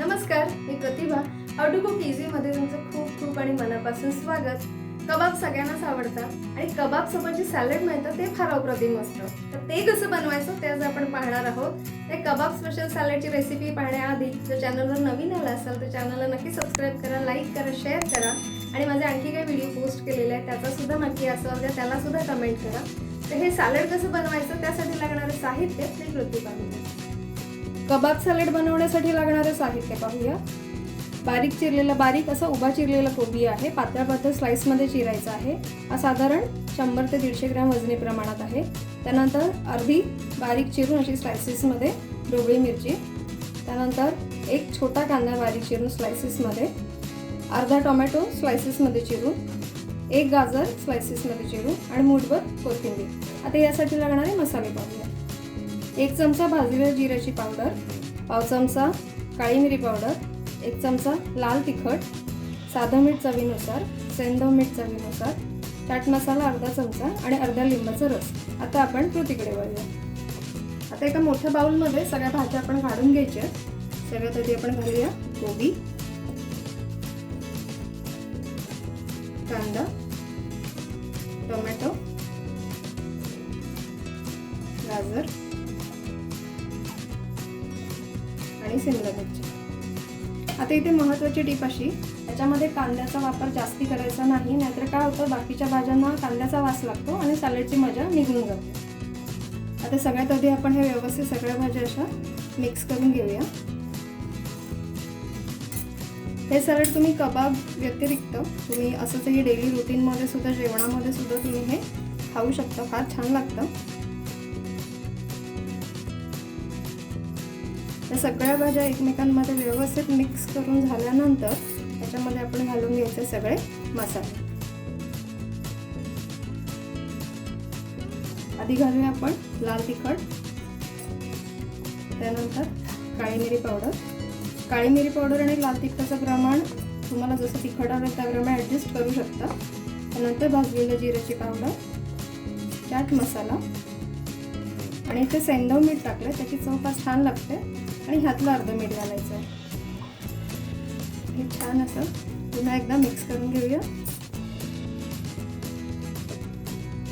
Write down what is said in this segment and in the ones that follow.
नमस्कार मी Pratibha. How to cook इझीमध्ये तुमचं खूप खूप आणि मनापासून स्वागत. कबाब सगळ्यांनाच आवडतात आणि कबाब सोबत जे सॅलड मिळतं ते फार अप्रतिम असतं. तर ते कसं बनवायचं ते आज आपण पाहणार आहोत. ते कबाब स्पेशल सॅलडची रेसिपी पाहण्याआधी जर चॅनलवर नवीन आला असाल तर चॅनलला नक्की सबस्क्राईब करा लाईक करा शेअर करा. आणि माझे आणखी काही व्हिडिओ पोस्ट केलेले आहेत त्याचा सुद्धा नक्की असं म्हणजे द्या त्याला सुद्धा कमेंट करा. तर हे सॅलड कसं बनवायचं त्यासाठी लागणारं साहित्य ते कृती पाहूया. कबाब सॅलड बनवण्यासाठी लागणारं साहित्य पाहूया. बारीक चिरलेला बारीक असा उभा चिरलेला कोबी आहे. पातळ पातळ स्लाइसमध्ये चिरायचा आहे. हा साधारण शंभर ते दीडशे ग्रॅम वजनी प्रमाणात आहे. त्यानंतर अर्धी बारीक चिरून अशी स्लायसेसमध्ये ढोबळी मिरची. त्यानंतर एक छोटा कांदा बारीक चिरून स्लायसेसमध्ये अर्धा टोमॅटो स्लायसेसमध्ये चिरून एक गाजर स्लायसेसमध्ये चिरून आणि मूठभर कोथिंबीर. आता यासाठी लागणारे मसाले पाहूया. एक चमचा भाजलेल्या जिऱ्याची पावडर पाव चमचा काळी मिरी पावडर एक चमचा लाल तिखट साधं मीठ चवीनुसार सेंधव मीठ चवीनुसार चाट मसाला अर्धा चमचा आणि अर्धा लिंबाचा रस. आता आपण कृतीकडे वळूया. आता एका मोठ्या बाउलमध्ये सगळ्या भाज्या आपण काढून घ्यायच्या सगळ्यात आधी आपण घालूया. कोबी कांदा टोमॅटो गाजर आणि शिमला मिरची आता इथे महत्त्वाची टीप अशी याच्यामध्ये कांद्याचा वापर जास्ती करायचा नाही नाहीतर काय होतं बाकीच्या भाज्यांना कांद्याचा वास लागतो आणि सॅलडची मजा निघून जाते. आता सगळ्यात आधी आपण हे व्यवस्थित सगळ्या भाज्या अशा मिक्स करून घेऊया. हे सॅलड तुम्ही कबाब व्यतिरिक्त तुम्ही असंचही डेली रुटीनमध्ये सुद्धा जेवणामध्ये सुद्धा तुम्ही हे खाऊ शकता. फार छान लागतं. या सगळ्या भाज्या एकमेकांमध्ये व्यवस्थित मिक्स करून झाल्यानंतर त्याच्यामध्ये आपण घालून घ्यायचे सगळे मसाले. आधी घालूया आपण लाल तिखट. त्यानंतर काळी मिरी पावडर. काळी मिरी पावडर आणि लाल तिखटाचं प्रमाण तुम्हाला जसं तिखट हवं त्याप्रमाणे ॲडजस्ट करू शकता. त्यानंतर भाजलेलं जिऱ्याची पावडर. चाट मसाला. आणि इथे सेंधव मीठ टाकलं त्याची चव फार छान लागते आणि ह्यातलं अर्ध मीठ घालायचं आहे. हे छान असं पुन्हा एकदा मिक्स करून घेऊया.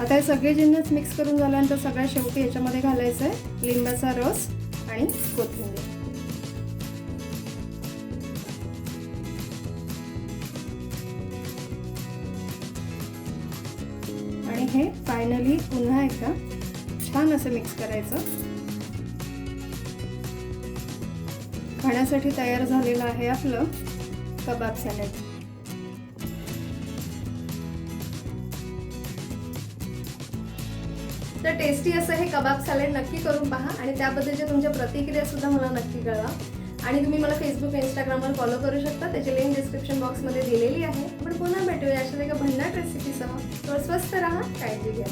आता हे सगळे जिन्नस मिक्स करून झाल्यानंतर सगळ्या शेवटी याच्यामध्ये घालायचं आहे लिंबाचा रस आणि कोथिंबीर. आणि हे फायनली पुन्हा एकदा छान असं मिक्स करायचं. खाण्यासाठी तयार झालेलं आहे आपलं कबाब सॅलड तर टेस्टी असं हे कबाब सॅलड नक्की करून पहा आणि त्याबद्दलच्या तुमच्या प्रतिक्रिया सुद्धा मला नक्की कळवा. आणि तुम्ही मला फेसबुक इंस्टाग्रामवर फॉलो करू शकता. त्याची लिंक डिस्क्रिप्शन बॉक्समध्ये दिलेली आहे. आपण पुन्हा भेटूया अशा एका भन्नाट रेसिपीसह तर स्वस्त राहा. काळजी घ्या.